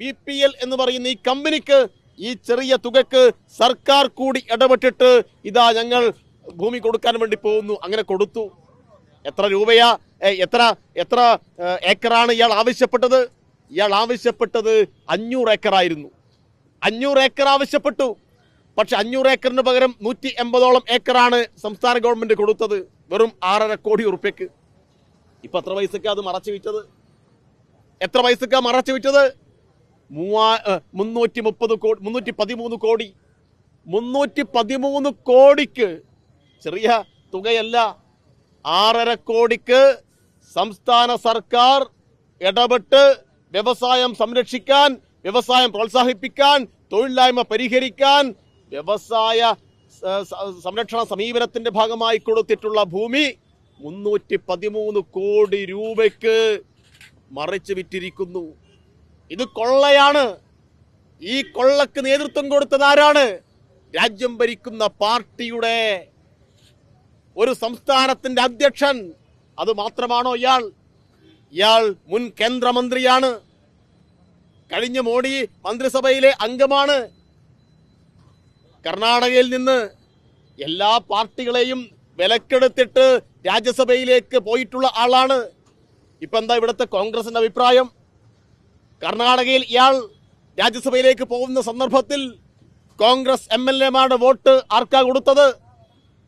B P L എന്ന് പറയുന്ന ഈ കമ്പനിക്ക് ഈ ചെറിയ തുകക്ക് സർക്കാർ കൂടി ഇടപെട്ടിട്ട് ഇതാ ഞങ്ങൾ ഭൂമി കൊടുക്കാൻ വേണ്ടി പോകുന്നു. അങ്ങനെ കൊടുത്തു. എത്ര രൂപയാ? എത്ര എത്ര ഏക്കറാണ് ഇയാൾ ആവശ്യപ്പെട്ടത്? ഇയാൾ ആവശ്യപ്പെട്ടത് അഞ്ഞൂറ് ഏക്കറായിരുന്നു. അഞ്ഞൂറ് ഏക്കർ ആവശ്യപ്പെട്ടു. പക്ഷെ അഞ്ഞൂറ് ഏക്കറിന് പകരം നൂറ്റി എൺപതോളം ഏക്കറാണ് സംസ്ഥാന ഗവൺമെന്റ് കൊടുത്തത്. വെറും ആറര കോടി ഉറുപ്പ്യക്ക്. ഇപ്പൊ എത്ര പൈസക്കാ അത് മറച്ചു വിറ്റത് എത്ര പൈസക്കാ മറച്ചു വിറ്റത് മൂവാ മുന്നൂറ്റി മുപ്പത് കോടി മുന്നൂറ്റി പതിമൂന്ന് കോടി. മുന്നൂറ്റി പതിമൂന്ന് കോടിക്ക് ചെറിയ തുകയല്ല. ആറര കോടിക്ക് സംസ്ഥാന സർക്കാർ ഇടപെട്ട് വ്യവസായം സംരക്ഷിക്കാൻ വ്യവസായം പ്രോത്സാഹിപ്പിക്കാൻ തൊഴിലില്ലായ്മ പരിഹരിക്കാൻ വ്യവസായ സംരക്ഷണ സമീപനത്തിന്റെ ഭാഗമായി കൊടുത്തിട്ടുള്ള ഭൂമി മുന്നൂറ്റി പതിമൂന്ന് കോടി രൂപയ്ക്ക് മറിച്ചു വിറ്റിരിക്കുന്നു. ഇത് കൊള്ളയാണ്. ഈ കൊള്ളക്ക് നേതൃത്വം കൊടുത്തത് ആരാണ്? രാജ്യം ഭരിക്കുന്ന പാർട്ടിയുടെ ഒരു സംസ്ഥാനത്തിന്റെ അധ്യക്ഷൻ. അത് മാത്രമാണോ ഇയാൾ? ഇയാൾ മുൻ കേന്ദ്രമന്ത്രിയാണ്. കഴിഞ്ഞ മോഡി മന്ത്രിസഭയിലെ അംഗമാണ്. കർണാടകയിൽ നിന്ന് എല്ലാ പാർട്ടികളെയും വിലക്കെടുത്തിട്ട് രാജ്യസഭയിലേക്ക് പോയിട്ടുള്ള ആളാണ്. ഇപ്പൊ എന്താ ഇവിടുത്തെ കോൺഗ്രസിന്റെ അഭിപ്രായം? കർണാടകയിൽ ഇയാൾ രാജ്യസഭയിലേക്ക് പോകുന്ന സന്ദർഭത്തിൽ കോൺഗ്രസ് എം എൽ എമാരുടെ വോട്ട് ആർക്കാ കൊടുത്തത്?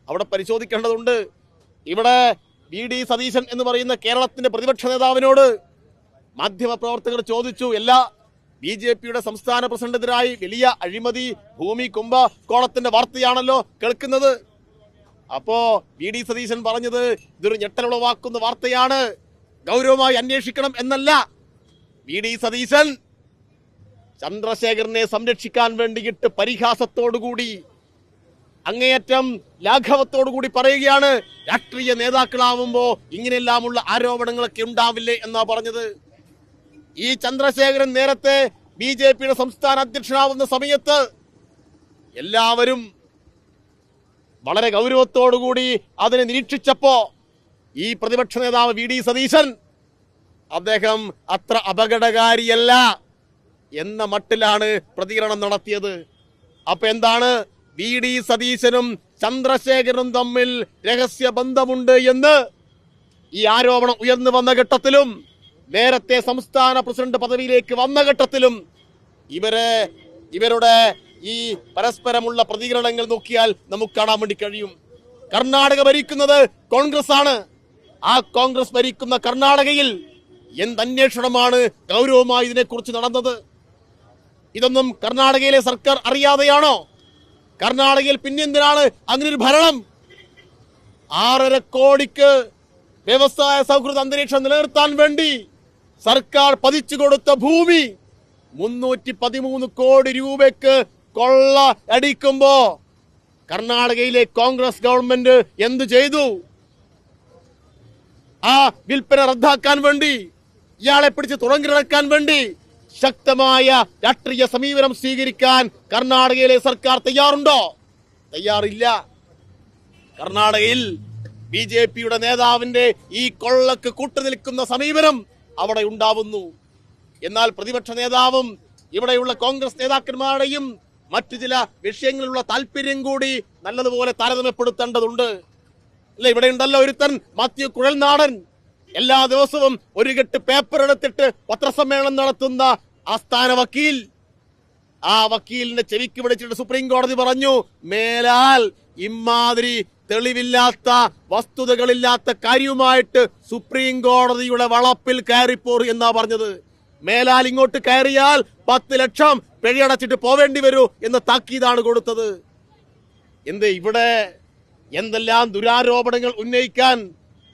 അവിടെ പരിശോധിക്കേണ്ടതുണ്ട്. ഇവിടെ വി ഡി സതീശൻ എന്ന് പറയുന്ന കേരളത്തിന്റെ പ്രതിപക്ഷ നേതാവിനോട് മാധ്യമപ്രവർത്തകർ ചോദിച്ചു. എല്ലാ ബി ജെ പിയുടെ സംസ്ഥാന പ്രസിഡന്റിനെതിരായി വലിയ അഴിമതി ഭൂമി കുംഭ കോണത്തിന്റെ വാർത്തയാണല്ലോ കേൾക്കുന്നത്. അപ്പോ വി ഡി സതീശൻ പറഞ്ഞത് ഇതൊരു ഞെട്ടലുളവാക്കുന്ന വാർത്തയാണ്. ഗൗരവമായി അന്വേഷിക്കണം എന്നല്ല. V D Satheesan. ചന്ദ്രശേഖരനെ സംരക്ഷിക്കാൻ വേണ്ടിയിട്ട് പരിഹാസത്തോടുകൂടി അങ്ങേയറ്റം ലാഘവത്തോടുകൂടി പറയുകയാണ്. രാഷ്ട്രീയ നേതാക്കളാവുമ്പോ ഇങ്ങനെയെല്ലാമുള്ള ആരോപണങ്ങളൊക്കെ ഉണ്ടാവില്ലേ എന്നാ പറഞ്ഞത്. ഈ ചന്ദ്രശേഖരൻ നേരത്തെ ബി ജെ പിയുടെ സംസ്ഥാന അധ്യക്ഷനാവുന്ന സമയത്ത് എല്ലാവരും വളരെ ഗൗരവത്തോടുകൂടി അതിനെ നിരീക്ഷിച്ചപ്പോ ഈ പ്രതിപക്ഷ നേതാവ് വി ഡി സതീശൻ അദ്ദേഹം അത്ര അപകടകാരിയല്ല എന്ന മട്ടിലാണ് പ്രതികരണം നടത്തിയത്. അപ്പൊ എന്താണ്? വി ഡി സതീശനും ചന്ദ്രശേഖരനും തമ്മിൽ രഹസ്യ ബന്ധമുണ്ട് എന്ന് ഈ ആരോപണം ഉയർന്നു വന്ന ഘട്ടത്തിലും നേരത്തെ സംസ്ഥാന പ്രസിഡന്റ് പദവിയിലേക്ക് വന്ന ഘട്ടത്തിലും ഇവരെ ഇവരുടെ ഈ പരസ്പരമുള്ള പ്രതികരണങ്ങൾ നോക്കിയാൽ നമുക്ക് കാണാൻ വേണ്ടി കഴിയും. കർണാടക ഭരിക്കുന്നത് കോൺഗ്രസ് ആണ് ആ കോൺഗ്രസ് ഭരിക്കുന്ന കർണാടകയിൽ എന്ത് അന്വേഷണമാണ് ഗൗരവമായി ഇതിനെക്കുറിച്ച് നടന്നത്? ഇതൊന്നും കർണാടകയിലെ സർക്കാർ അറിയാതെയാണോ? കർണാടകയിൽ പിന്നെന്തിനാണ് അങ്ങനെ ഒരു ഭരണം? ആറര കോടിക്ക് വ്യവസായ സൗഹൃദ അന്തരീക്ഷം നിലനിർത്താൻ വേണ്ടി സർക്കാർ പതിച്ചു കൊടുത്ത ഭൂമി മുന്നൂറ്റി പതിമൂന്ന് കോടി രൂപയ്ക്ക് കൊള്ള അടിക്കുമ്പോ കർണാടകയിലെ കോൺഗ്രസ് ഗവൺമെന്റ് എന്തു ചെയ്തു? ആ വിൽപ്പന റദ്ദാക്കാൻ വേണ്ടി ഇയാളെ പിടിച്ച് തുറങ്കിടക്കാൻ വേണ്ടി ശക്തമായ രാഷ്ട്രീയ സമീപനം സ്വീകരിക്കാൻ കർണാടകയിലെ സർക്കാർ തയ്യാറുണ്ടോ? തയ്യാറില്ല. കർണാടകയിൽ ബി ജെ പിയുടെ നേതാവിന്റെ ഈ കൊള്ളക്ക് കൂട്ടുനിൽക്കുന്ന സമീപനം അവിടെ ഉണ്ടാവുന്നു. എന്നാൽ പ്രതിപക്ഷ നേതാവും ഇവിടെയുള്ള കോൺഗ്രസ് നേതാക്കന്മാരുടെയും മറ്റു ചില വിഷയങ്ങളിലുള്ള താല്പര്യം കൂടി നല്ലതുപോലെ താരതമ്യപ്പെടുത്തേണ്ടതുണ്ട്. അല്ല ഇവിടെ ഉണ്ടല്ലോ ഒരുത്തൻ മാത്യു കുഴൽനാടൻ. എല്ലാ ദിവസവും ഒരു കെട്ട് പേപ്പർ എടുത്തിട്ട് പത്രസമ്മേളനം നടത്തുന്ന ആസ്ഥാന വക്കീൽ. ആ വക്കീലിന്റെ ചെവിക്ക് പിടിച്ചിട്ട് സുപ്രീം കോടതി പറഞ്ഞു മേലാൽ ഇമാതിരി തെളിവില്ലാത്ത വസ്തുതകളില്ലാത്ത കാര്യവുമായിട്ട് സുപ്രീം കോടതിയുടെ വളപ്പിൽ കയറിപ്പോർ എന്നാ പറഞ്ഞത്. മേലാൽ ഇങ്ങോട്ട് കയറിയാൽ പത്ത് ലക്ഷം പിഴയടച്ചിട്ട് പോവേണ്ടി വരൂ എന്ന താക്കീതാണ് കൊടുത്തത്. എന്ത് ഇവിടെ എന്തെല്ലാം ദുരാരോപണങ്ങൾ ഉന്നയിക്കാൻ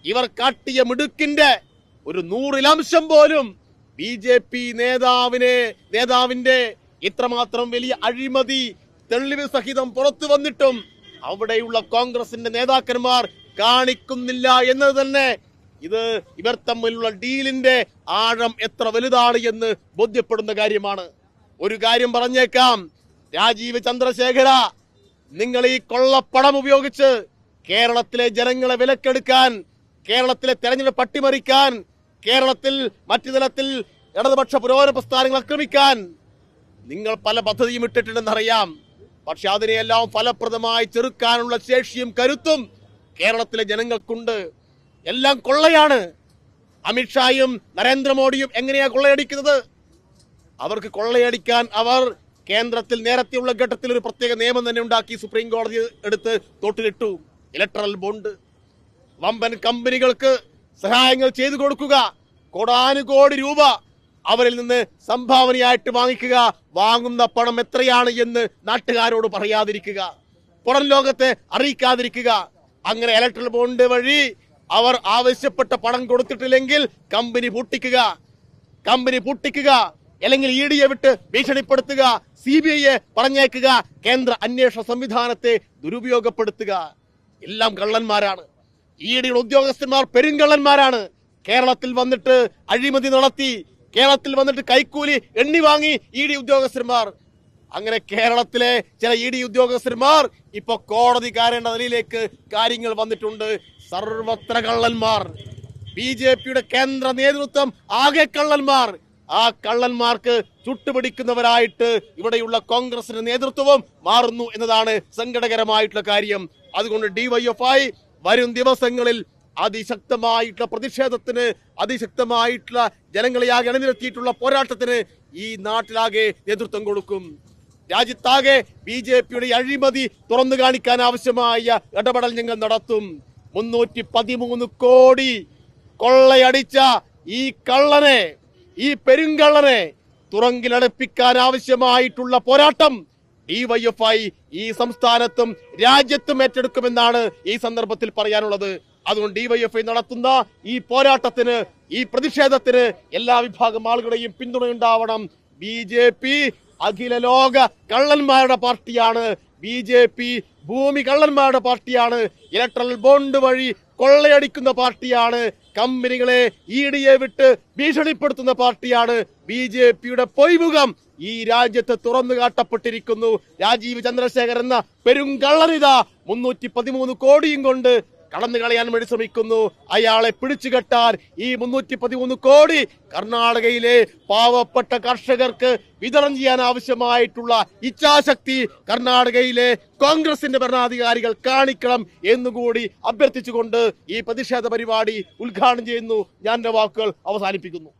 ഇവർ കാട്ടിയ മിടുക്കിന്റെ ഒരു നൂറിലംശം പോലും ബി ജെ പി നേതാവിനെ നേതാവിന്റെ ഇത്രമാത്രം വലിയ അഴിമതി തെളിവ് സഹിതം പുറത്തു വന്നിട്ടും അവിടെയുള്ള കോൺഗ്രസിന്റെ നേതാക്കന്മാർ കാണിക്കുന്നില്ല എന്നത് തന്നെ ഇത് ഇവർ തമ്മിലുള്ള ഡീലിന്റെ ആഴം എത്ര വലുതാണ് എന്ന് ബോധ്യപ്പെടുന്ന കാര്യമാണ്. ഒരു കാര്യം പറഞ്ഞേക്കാം. രാജീവ് ചന്ദ്രശേഖര നിങ്ങൾ ഈ കൊള്ളപ്പണം ഉപയോഗിച്ച് കേരളത്തിലെ ജനങ്ങളെ വിലക്കെടുക്കാൻ കേരളത്തിലെ തെരഞ്ഞെടുപ്പ് അട്ടിമറിക്കാൻ കേരളത്തിൽ മറ്റു തലത്തിൽ ഇടതുപക്ഷ പുരോഗമന പ്രസ്ഥാനങ്ങൾ ആക്രമിക്കാൻ നിങ്ങൾ പല പദ്ധതിയും ഇട്ടിട്ടുണ്ടെന്നറിയാം. പക്ഷെ അതിനെയെല്ലാം ഫലപ്രദമായി ചെറുക്കാനുള്ള ശേഷിയും കരുത്തും കേരളത്തിലെ ജനങ്ങൾക്കുണ്ട്. എല്ലാം കൊള്ളയാണ്. അമിത്ഷായും നരേന്ദ്രമോദിയും എങ്ങനെയാ കൊള്ളയടിക്കുന്നത്? അവർക്ക് കൊള്ളയടിക്കാൻ അവർ കേന്ദ്രത്തിൽ നേരത്തെയുള്ള ഘട്ടത്തിൽ ഒരു പ്രത്യേക നിയമം തന്നെ ഉണ്ടാക്കി സുപ്രീം കോടതി എടുത്ത് തോട്ടിലിട്ടു. ഇലക്ട്രൽ ബോണ്ട് വമ്പൻ കമ്പനികൾക്ക് സഹായങ്ങൾ ചെയ്തു കൊടുക്കുക. കോടാനുകോടി രൂപ അവരിൽ നിന്ന് സംഭാവനയായിട്ട് വാങ്ങിക്കുക. വാങ്ങുന്ന പണം എത്രയാണ് എന്ന് നാട്ടുകാരോട് പറയാതിരിക്കുക. പുറം ലോകത്തെ അറിയിക്കാതിരിക്കുക. അങ്ങനെ ഇലക്ട്രൽ ബോണ്ട് വഴി അവർ ആവശ്യപ്പെട്ട പണം കൊടുത്തിട്ടില്ലെങ്കിൽ കമ്പനി പൂട്ടിക്കുക. കമ്പനി പൂട്ടിക്കുക. അല്ലെങ്കിൽ ഇ ഡിയെ വിട്ട് ഭീഷണിപ്പെടുത്തുക. സി ബി ഐയെ പറഞ്ഞേക്കുക കേന്ദ്ര അന്വേഷണ സംവിധാനത്തെ ദുരുപയോഗപ്പെടുത്തുക. എല്ലാം കള്ളന്മാരാണ്. ഇ ഡിയുടെ ഉദ്യോഗസ്ഥന്മാർ പെരുങ്കള്ളന്മാരാണ്. കേരളത്തിൽ വന്നിട്ട് അഴിമതി നടത്തി കേരളത്തിൽ വന്നിട്ട് കൈക്കൂലി എണ്ണി വാങ്ങി ഇ ഡി ഉദ്യോഗസ്ഥന്മാർ. അങ്ങനെ കേരളത്തിലെ ചില ഇ ഡി ഉദ്യോഗസ്ഥന്മാർ ഇപ്പൊ കോടതി കാരേണ്ട നിലയിലേക്ക് കാര്യങ്ങൾ വന്നിട്ടുണ്ട്. സർവത്ര കള്ളന്മാർ. ബി ജെ പിയുടെ കേന്ദ്ര നേതൃത്വം ആകെ കള്ളന്മാർ. ആ കള്ളന്മാർക്ക് ചുട്ടുപിടിക്കുന്നവരായിട്ട് ഇവിടെയുള്ള കോൺഗ്രസിന്റെ നേതൃത്വവും മാറുന്നു എന്നതാണ് സങ്കടകരമായിട്ടുള്ള കാര്യം. അതുകൊണ്ട് ഡിവൈഎഫ്ഐ വരും ദിവസങ്ങളിൽ അതിശക്തമായിട്ടുള്ള പ്രതിഷേധത്തിന് അതിശക്തമായിട്ടുള്ള ജനങ്ങളെ ആകെ അണിനിരത്തിയിട്ടുള്ള പോരാട്ടത്തിന് ഈ നാട്ടിലാകെ നേതൃത്വം കൊടുക്കും. രാജ്യത്താകെ ബി ജെ പിയുടെ അഴിമതി തുറന്നു കാണിക്കാൻ ആവശ്യമായ ഇടപെടൽ ഞങ്ങൾ നടത്തും. മുന്നൂറ്റി പതിമൂന്ന് കോടി കൊള്ളയടിച്ച ഈ കള്ളനെ ഈ പെരുങ്കള്ളനെ തുറങ്കിലടപ്പിക്കാൻ ആവശ്യമായിട്ടുള്ള പോരാട്ടം ഡിവൈഎഫ്ഐ ഈ സംസ്ഥാനത്തും രാജ്യത്തും ഏറ്റെടുക്കുമെന്നാണ് ഈ സന്ദർഭത്തിൽ പറയാനുള്ളത്. അതുകൊണ്ട് ഡിവൈഎഫ്ഐ നടത്തുന്ന ഈ പോരാട്ടത്തിന് ഈ പ്രതിഷേധത്തിന് എല്ലാ വിഭാഗം ആളുകളുടെയും പിന്തുണയുണ്ടാവണം. ബി ജെ പി അഖില ലോക കള്ളന്മാരുടെ പാർട്ടിയാണ്. ബി ജെ പി ഭൂമി കള്ളന്മാരുടെ പാർട്ടിയാണ്. ഇലക്ട്രൽ ബോണ്ട് വഴി കൊള്ളയടിക്കുന്ന പാർട്ടിയാണ്. കമ്പനികളെ ഇ ഡിയെ വിട്ട് ഭീഷണിപ്പെടുത്തുന്ന പാർട്ടിയാണ്. ബി ജെ പിയുടെ പൊയ്മുഖം ഈ രാജ്യത്ത് തുറന്നു കാട്ടപ്പെട്ടിരിക്കുന്നു രാജീവ് ചന്ദ്രശേഖർ എന്ന പെരും പെരുങ്കള്ളനിത മുന്നൂറ്റി പതിമൂന്ന് കോടിയും കൊണ്ട് കടന്നു കളയാൻ വേണ്ടി ശ്രമിക്കുന്നു. അയാളെ പിടിച്ചു കെട്ടാൻ ഈ മുന്നൂറ്റി പതിമൂന്ന് കോടി കർണാടകയിലെ പാവപ്പെട്ട കർഷകർക്ക് വിതരണം ചെയ്യാൻ ആവശ്യമായിട്ടുള്ള ഇച്ഛാശക്തി കർണാടകയിലെ കോൺഗ്രസിന്റെ ഭരണാധികാരികൾ കാണിക്കണം എന്നുകൂടി അഭ്യർത്ഥിച്ചുകൊണ്ട് ഈ പ്രതിഷേധ പരിപാടി ഉദ്ഘാടനം ചെയ്യുന്നു. ഞാൻ വാക്കുകൾ അവസാനിപ്പിക്കുന്നു.